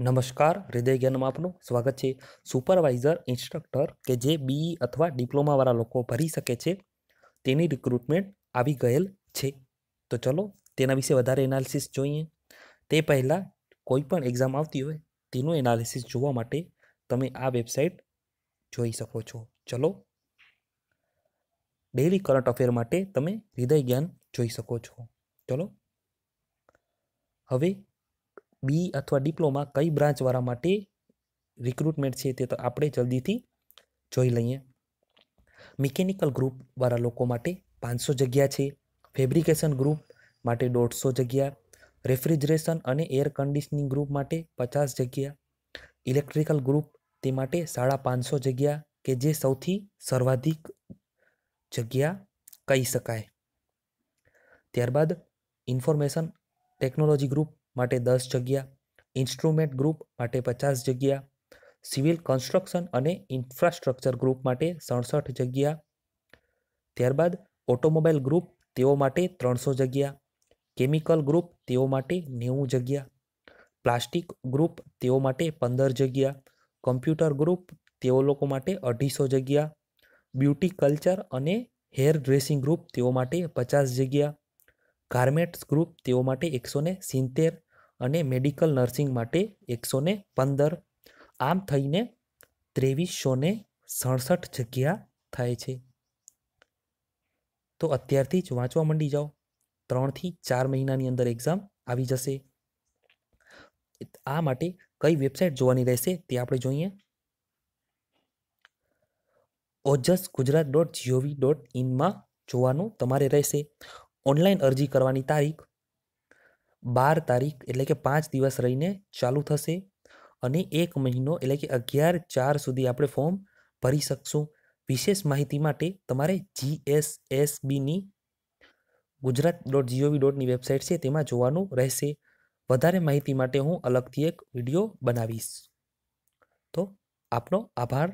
નમસ્કાર, હૃદય જ્ઞાનમાં આપનું સ્વાગત છે. સુપરવાઇઝર, ઇન્સ્ટ્રક્ટર કે જે બીઈ અથવા ડિપ્લોમાવાળા લોકો ભરી શકે છે, તેની રિક્રુટમેન્ટ આવી ગયેલ છે. તો ચલો તેના વિશે વધારે એનાલિસિસ જોઈએ. તે પહેલાં કોઈ પણ એક્ઝામ આવતી હોય, તેનું એનાલિસિસ જોવા માટે તમે આ વેબસાઇટ જોઈ શકો છો. ચલો. ડેલી કરંટ અફેર માટે તમે હૃદય જ્ઞાન જોઈ શકો છો. ચલો. હવે બી અથવા ડિપ્લોમા કઈ બ્રાન્ચવાળા માટે રિક્રુટમેન્ટ છે તે તો આપણે જલ્દીથી જોઈ લઈએ. મિકેનિકલ ગ્રુપવાળા લોકો માટે પાંચસો જગ્યા છે. ફેબ્રિકેશન ગ્રુપ માટે દોઢસો જગ્યા. રેફ્રિજરેશન અને એર કન્ડિશનિંગ ગ્રુપ માટે પચાસ જગ્યા. ઇલેક્ટ્રિકલ ગ્રુપ તે માટે સાડા પાંચસો જગ્યા કે જે સૌથી સર્વાધિક જગ્યા કહી શકાય. ત્યારબાદ ઇન્ફોર્મેશન ટેકનોલોજી ગ્રુપ માટે દસ જગ્યા, ઇન્સ્ટ્રુમેન્ટ ગ્રુપ માટે પચાસ જગ્યા, સિવિલ કન્સ્ટ્રક્શન અને ઇન્ફ્રાસ્ટ્રક્ચર ગ્રુપ માટે સડસઠ જગ્યા, ત્યારબાદ ઓટોમોબાઈલ ગ્રુપ તેઓ માટે ત્રણસો જગ્યા, કેમિકલ ગ્રુપ તેઓ માટે નેવું જગ્યા, પ્લાસ્ટિક ગ્રુપ તેઓ માટે પંદર જગ્યા, કમ્પ્યુટર ગ્રુપ તેઓ લોકો માટે અઢીસો જગ્યા, બ્યુટી કલ્ચર અને હેર ડ્રેસિંગ ગ્રુપ તેઓ માટે પચાસ જગ્યા ગાર્મેન્ટ્સ ગ્રુપ તેઓ માટે એકસો ને સિત્તેર અને મેડિકલ નર્સિંગ માટે એકસો ને પંદર. આમ થઈને ત્રેવીસો ને સડસઠ જગ્યા થાય છે. તો અત્યારથી જ વાંચવા માંડી જાઓ. ત્રણથી ચાર મહિનાની અંદર એક્ઝામ આવી જશે. આ માટે કઈ વેબસાઇટ જોવાની રહેશે તે આપણે જોઈએ. Ojas Gujarat dot GOV dot ઇનમાં જોવાનું તમારે રહેશે. ઓનલાઈન અરજી કરવાની તારીખ બાર તારીખ એટલે કે પાંચ દિવસ રહીને ચાલુ થશે અને એક મહિનો એટલે કે અગિયાર ચાર સુધી આપણે ફોર્મ ભરી શકશું. વિશેષ માહિતી માટે તમારે જીએસએસબીની ગુજરાત ડોટ જીઓવી ડોટની વેબસાઇટ છે તેમાં જોવાનું રહેશે. વધારે માહિતી માટે હું અલગથી એક વીડિયો બનાવીશ. તો આપનો આભાર.